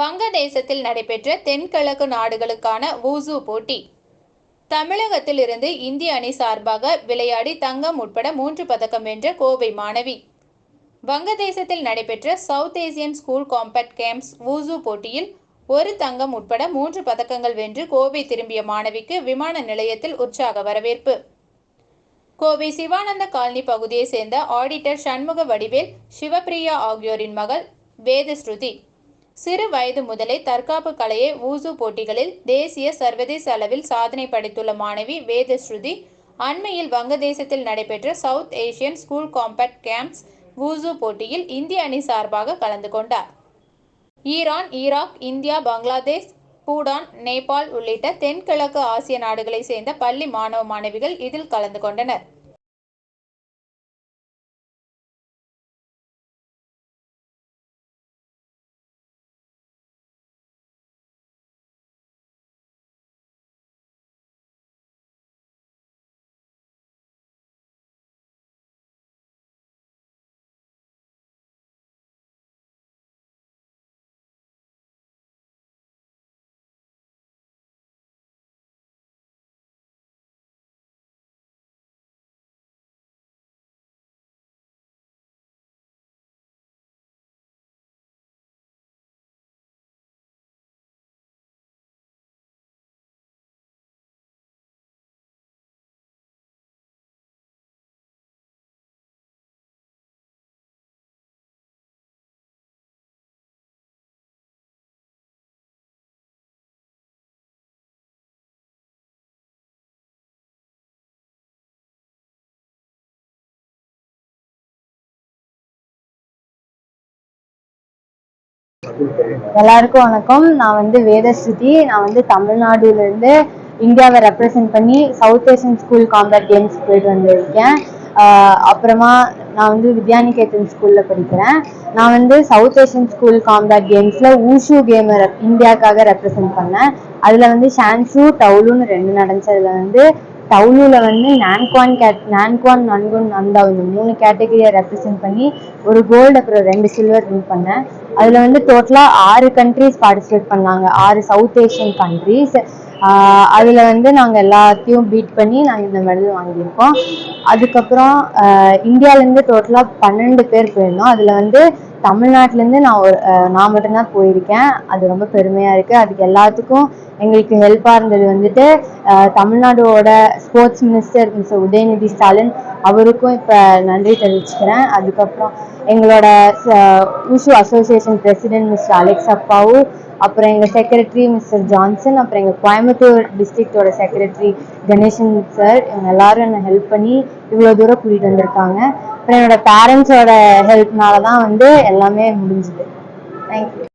வங்கதேசத்தில் நடைபெற்ற தென்கிழக்கு நாடுகளுக்கான வூசு போட்டி. தமிழகத்தில் இருந்து இந்திய அணி சார்பாக விளையாடி தங்கம் உட்பட மூன்று பதக்கம் வென்ற கோவை மாணவி. வங்கதேசத்தில் நடைபெற்ற South Asian school combat games wushu போட்டியில் ஒரு தங்கம் உட்பட மூன்று பதக்கங்கள் வென்று கோவை திரும்பிய மாணவிக்கு விமான நிலையத்தில் உற்சாக வரவேற்பு. கோவை சிவானந்த காலனி பகுதியைச் சேர்ந்த ஆடிட்டர் சண்முக வடிவேல் சிவப்பிரியா ஆகியோரின் மகள் வேதஸ்ருதி. சிறு வயது முதலே தற்காப்பு கலையை ஊசு போட்டிகளில் தேசிய சர்வதேச அளவில் சாதனை படைத்துள்ள மாணவி வேதஸ்ருதி அண்மையில் வங்கதேசத்தில் நடைபெற்ற South Asian school combat games wushu போட்டியில் இந்திய அணி சார்பாக கலந்து கொண்டார். Iran Iraq India Bangladesh Bhutan Nepal உள்ளிட்ட தென்கிழக்கு ஆசிய நாடுகளைச் சேர்ந்த பள்ளி மாணவ மாணவிகள் இதில் கலந்து கொண்டனர். எல்லாருக்கும் வணக்கம். நான் வந்து வேதஸ்ருதி. நான் வந்து தமிழ்நாடுலேருந்து இந்தியாவை ரெப்ரசன்ட் பண்ணி South Asian school combat games போயிட்டு வந்திருக்கேன். அப்புறமா நான் வந்து வித்யாநிகேதன் ஸ்கூலில் படிக்கிறேன். நான் வந்து சவுத் ஏசியன் ஸ்கூல் காம்பேட் கேம்ஸில் ஊஷு கேமை இந்தியாவுக்காக ரெப்ரசென்ட் பண்ணேன். அதில் வந்து ஷான்சு டவுலுன்னு ரெண்டு நடந்துச்சு. அதில் வந்து டவுலுல வந்து நான்குவான் கேட் நான்குவான் நான்குன் நந்தா இந்த மூணு கேட்டகரியை ரெப்ரசென்ட் பண்ணி ஒரு கோல்டு அப்புறம் ரெண்டு சில்வர் வின் பண்ணேன். அதில் வந்து டோட்டலாக ஆறு கண்ட்ரீஸ் பார்ட்டிசிபேட் பண்ணாங்க. ஆறு சவுத் ஏஷியன் கண்ட்ரிஸ் அதில் வந்து நாங்கள் எல்லாத்தையும் பீட் பண்ணி நாங்கள் இந்த மெடல் வாங்கியிருக்கோம். அதுக்கப்புறம் இந்தியாவிலேருந்து டோட்டலாக பன்னெண்டு பேர் போயிருந்தோம். அதில் வந்து தமிழ்நாட்டிலேருந்து நான் ஒரு நான் மட்டும்தான் போயிருக்கேன். அது ரொம்ப பெருமையாக இருக்குது அதுக்கு எல்லாத்துக்கும் எங்களுக்கு ஹெல்ப்பாக இருந்தது வந்துட்டு தமிழ்நாடோட sports minister mister Udhayanidhi Stalin அவருக்கும் இப்போ நன்றி தெரிவிச்சுக்கிறேன். அதுக்கப்புறம் எங்களோட wushu association president mister Alex அப்பாவும் அப்புறம் எங்கள் செக்ரட்டரி மிஸ்டர் ஜான்சன் அப்புறம் எங்கள் கோயம்புத்தூர் டிஸ்ட்ரிக்டோட செக்ரட்டரி கணேசன் சார் இவங்க எல்லாரும் என்னை ஹெல்ப் பண்ணி இவ்வளோ தூரம் கூட்டிகிட்டு வந்திருக்காங்க. அப்புறம் என்னோட பேரண்ட்ஸோட ஹெல்ப்னால தான் வந்து எல்லாமே முடிஞ்சுது. தேங்க்யூ